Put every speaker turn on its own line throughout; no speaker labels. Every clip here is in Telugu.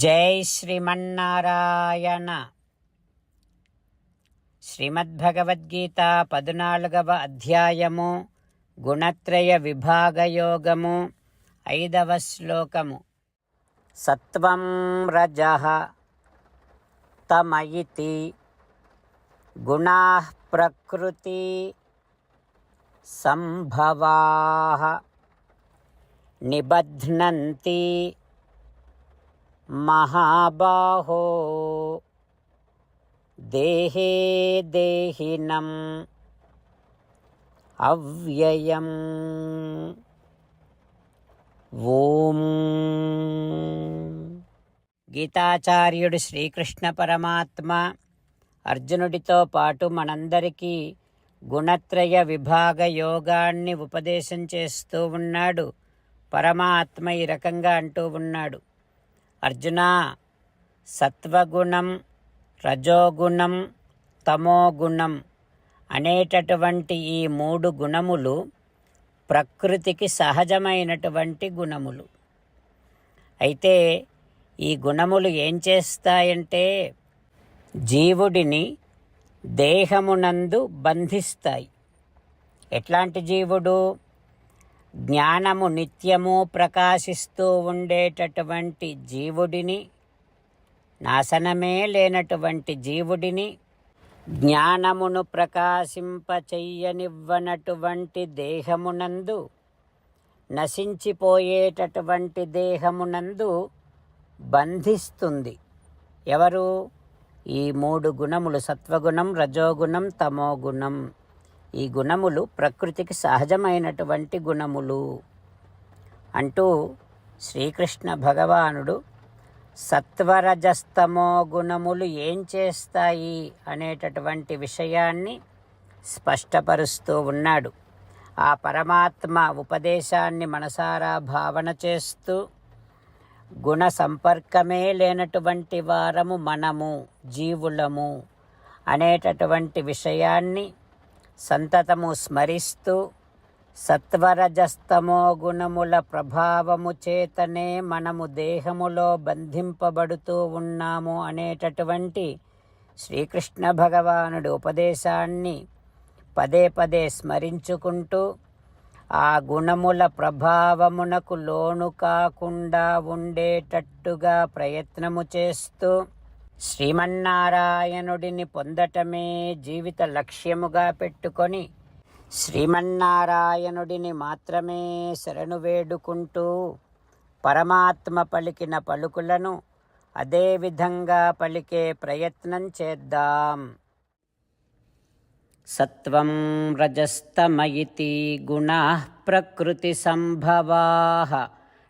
జై శ్రీమన్నారాయణ. శ్రీమద్భగవద్గీత పద్నాలుగవ అధ్యాయము గుణత్రయ విభాగయోగము ఐదవ శ్లోకము. సత్వం రజ తమయితి గుణా ప్రకృతి సంభవా నిబధ్నంతి महाबाहो देहे देहिनम् అవ్యయం ఓం గీతాచార్యుడు శ్రీకృష్ణ పరమాత్మ అర్జునుడితో పాటు మనందరికీ గుణత్రయ విభాగ యోగాన్ని ఉపదేశం చేస్తూ ఉన్నాడు పరమాత్మ ఈ రకంగా అంటూ ఉన్నాడు అర్జున సత్వగుణం రజోగుణం తమోగుణం అనేటటువంటి ఈ మూడు గుణములు ప్రకృతికి సహజమైనటువంటి గుణములు. అయితే ఈ గుణములు ఏం చేస్తాయంటే జీవుడిని దేహమునందు బంధిస్తాయి. ఎట్లాంటి జీవుడు? జ్ఞానము నిత్యము ప్రకాశిస్తూ ఉండేటటువంటి జీవుడిని నాశనమే లేనటువంటి జీవుడిని జ్ఞానమును ప్రకాశింపచెయ్యనివ్వనటువంటి దేహమునందు నశించిపోయేటటువంటి దేహమునందు బంధిస్తుంది. ఎవరు? ఈ మూడు గుణములు సత్వగుణం రజోగుణం తమోగుణం. ఈ గుణములు ప్రకృతికి సహజమైనటువంటి గుణములు. అంటూ శ్రీకృష్ణ భగవానుడు సత్వరజస్తమో గుణములు ఏం చేస్తాయి అనేటటువంటి విషయాన్ని స్పష్టపరుస్తూ ఉన్నాడు. ఆ పరమాత్మ ఉపదేశాన్ని మనసారా భావన చేస్తూ గుణ సంపర్కమే లేనటువంటి వారము మనము జీవులము అనేటటువంటి విషయాన్ని సంతతము స్మరిస్తూ సత్వరజస్తమో గుణముల ప్రభావము చేతనే మనము దేహములో బంధింపబడుతూ ఉన్నాము అనేటటువంటి శ్రీకృష్ణ భగవానుడి ఉపదేశాన్ని పదే పదే స్మరించుకుంటూ ఆ గుణముల ప్రభావమునకు లోను కాకుండా ఉండేటట్టుగా ప్రయత్నము చేస్తూ శ్రీమన్నారాయణుడిని పొందటమే జీవిత లక్ష్యముగా పెట్టుకొని శ్రీమన్నారాయణుడిని మాత్రమే శరణు వేడుకుంటూ పరమాత్మ పలికిన పలుకులను అదేవిధంగా పలికే ప్రయత్నం చేద్దాం. సత్వం రజస్తమయితి గుణా ప్రకృతి సంభవా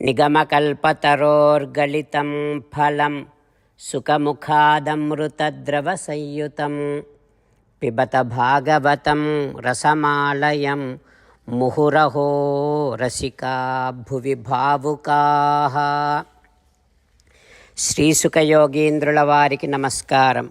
నిగమకల్పతరోర్గలితం ఫలం సుఖముఖాదమృతద్రవసంయుతం పిబత భాగవతం రసమాలయం ముహురహో రసికా భువి భావుకా శ్రీసుఖయోగీంద్రుల వారికి నమస్కారం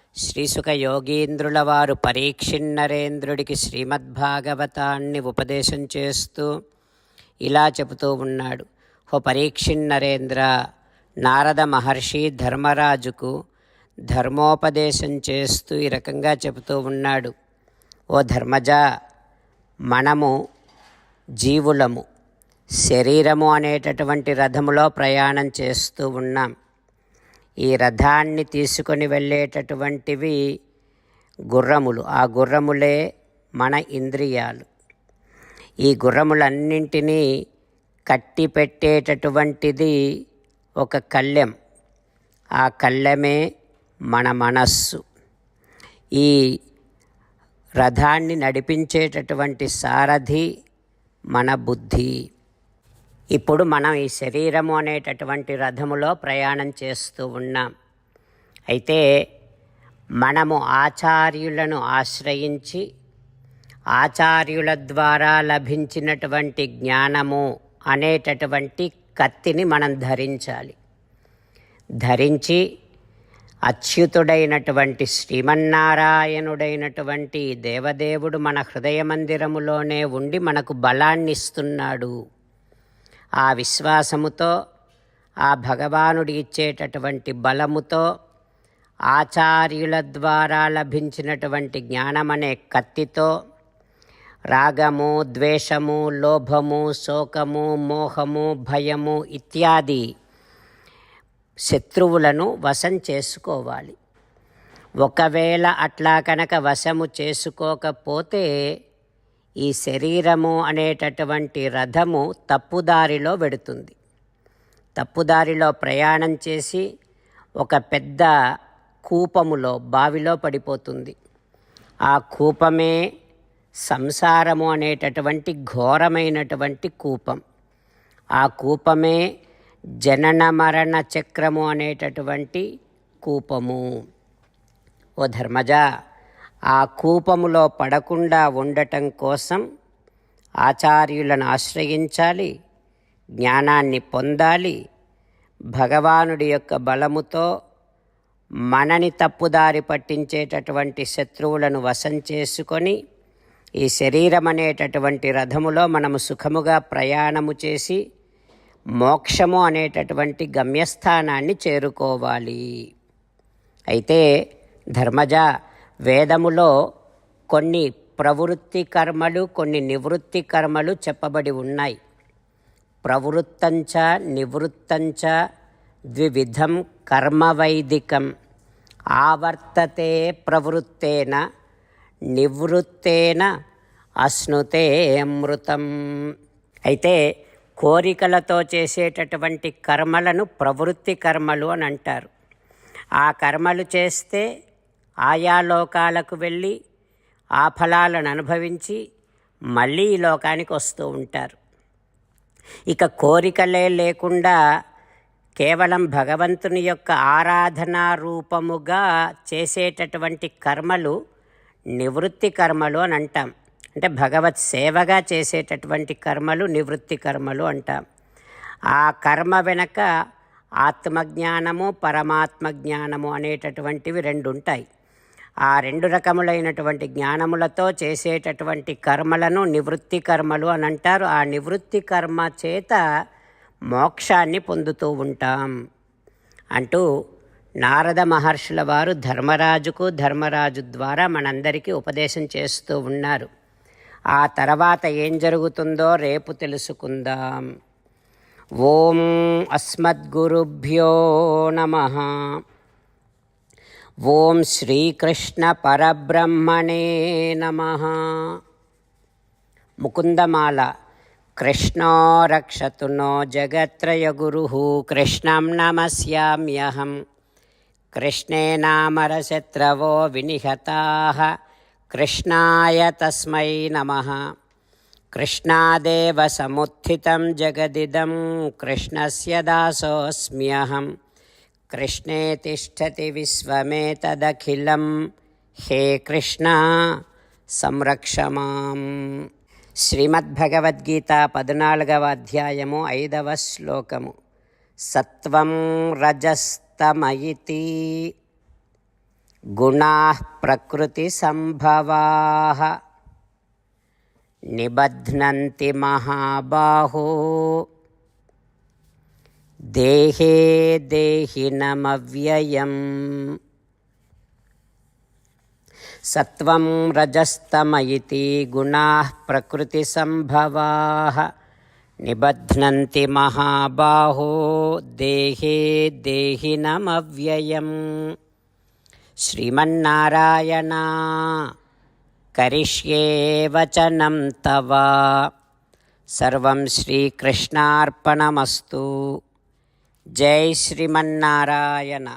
శ్రీసుఖ యోగీంద్రుల వారు పరీక్షిన్నరేంద్రుడికి శ్రీమద్భాగవతాన్ని ఉపదేశం చేస్తూ ఇలా చెబుతూ ఉన్నాడు. ఓ పరీక్షిన్నరేంద్ర నారద మహర్షి ధర్మరాజుకు ధర్మోపదేశం చేస్తూ ఈ రకంగా చెబుతూ ఉన్నాడు. ఓ ధర్మజ మనము జీవులము శరీరము అనేటటువంటి రథములో ప్రయాణం చేస్తూ ఉన్నాం. ఈ రథాన్ని తీసుకొని వెళ్ళేటటువంటివి గుర్రములు. ఆ గుర్రములే మన ఇంద్రియాలు. ఈ గుర్రములన్నింటినీ కట్టి పెట్టేటటువంటిది ఒక కళ్ళెం ఆ కళ్ళెమే మన మనస్సు. ఈ రథాన్ని నడిపించేటటువంటి సారథి మన బుద్ధి. ఇప్పుడు మనం ఈ శరీరము అనేటటువంటి రథములో ప్రయాణం చేస్తూ ఉన్నాం. అయితే మనము ఆచార్యులను ఆశ్రయించి ఆచార్యుల ద్వారా లభించినటువంటి జ్ఞానము అనేటటువంటి కత్తిని మనం ధరించాలి. ధరించి అచ్యుతుడైనటువంటి శ్రీమన్నారాయణుడైనటువంటి దేవదేవుడు మన హృదయ మందిరములోనే ఉండి మనకు బలాన్ని ఇస్తున్నాడు ఆ విశ్వాసముతో ఆ భగవానుడి ఇచ్చేటటువంటి బలముతో ఆచార్యుల ద్వారా లభించినటువంటి జ్ఞానమనే కత్తితో రాగము ద్వేషము లోభము శోకము మోహము భయము ఇత్యాది శత్రువులను వశం చేసుకోవాలి. ఒకవేళ అట్లా కనుక వశము చేసుకోకపోతే ఈ శరీరము అనేటటువంటి రథము తప్పుదారిలో వెడుతుంది. తప్పుదారిలో ప్రయాణం చేసి ఒక పెద్ద కూపములో బావిలో పడిపోతుంది. ఆ కూపమే సంసారము అనేటటువంటి ఘోరమైనటువంటి కూపం. ఆ కూపమే జనన మరణ చక్రము అనేటటువంటి కూపము. ఓ ధర్మజ! ఆ కూపములో పడకుండా ఉండటం కోసం ఆచార్యులను ఆశ్రయించాలి జ్ఞానాన్ని పొందాలి. భగవానుడి యొక్క బలముతో మనని తప్పుదారి పట్టించేటటువంటి శత్రువులను వశం చేసుకొని ఈ శరీరం అనేటటువంటి రథములో మనము సుఖముగా ప్రయాణము చేసి మోక్షము అనేటటువంటి గమ్యస్థానాన్ని చేరుకోవాలి. అయితే ధర్మజ వేదములో కొన్ని ప్రవృత్తి కర్మలు కొన్ని నివృత్తి కర్మలు చెప్పబడి ఉన్నాయి. ప్రవృత్తంచ నివృత్తంచ ద్వివిధం కర్మవైదికం. ఆవర్తతే ప్రవృత్తేన నివృత్తేన అశ్నుతే అమృతం అయితే కోరికలతో చేసేటటువంటి కర్మలను ప్రవృత్తి కర్మలు అని అంటారు. ఆ కర్మలు చేస్తే ఆయా లోకాలకు వెళ్ళి ఆ ఫలాలను అనుభవించి మళ్ళీ ఈ లోకానికి వస్తూ ఉంటారు. ఇక కోరికలే లేకుండా కేవలం భగవంతుని యొక్క ఆరాధనా రూపముగా చేసేటటువంటి కర్మలు నివృత్తి కర్మలు అని అంటాం. అంటే భగవత్ సేవగా చేసేటటువంటి కర్మలు నివృత్తి కర్మలు అంటాం. ఆ కర్మ వెనక ఆత్మజ్ఞానము పరమాత్మ జ్ఞానము అనేటటువంటివి రెండు ఉంటాయి ఆ రెండు రకములైనటువంటి జ్ఞానములతో చేసేటటువంటి కర్మలను నివృత్తి కర్మలు అని అంటారు. ఆ నివృత్తి కర్మ చేత మోక్షాన్ని పొందుతూ ఉంటాం అంటూ నారద మహర్షుల వారు ధర్మరాజుకు ధర్మరాజు ద్వారా మనందరికీ ఉపదేశం చేస్తూ ఉన్నారు. ఆ తర్వాత ఏం జరుగుతుందో రేపు తెలుసుకుందాం. ఓం అస్మద్గురుభ్యో నమ. ఓం శ్రీకృష్ణ పరబ్రహ్మణే నమ. ముకుందమాల కృష్ణో రక్షతు నో జగత్రయగురు కృష్ణం నమస్యామ్యహం. కృష్ణే నామరశత్రవో వినిహతా. కృష్ణాయ తస్మై నమ. కృష్ణాదేవ సముత్థితం జగదిదం. కృష్ణస్య దాసోస్మ్యహం. కృష్ణే తిష్టతి విశ్వమేతదఖిలం హే కృష్ణ సంరక్ష మాం శ్రీమద్భగవద్గీత పద్నాలుగవ అధ్యాయము ఐదవ శ్లోకము. సత్వం రజస్తమయితి। గుణా ప్రకృతి సంభవా। నిబధ్నంతి మహాబాహో। దేహే దేహినమవ్యయం. సత్వం రజస్తమయితి గుణా ప్రకృతి సంభవా నిబధ్నంతి మహాబాహో దేహే దేహినమవ్యయం. శ్రీమన్నారాయణ కరిష్యే వచనం తవ. సర్వం శ్రీకృష్ణార్పణమస్తు. జై శ్రీమన్నారాయణ.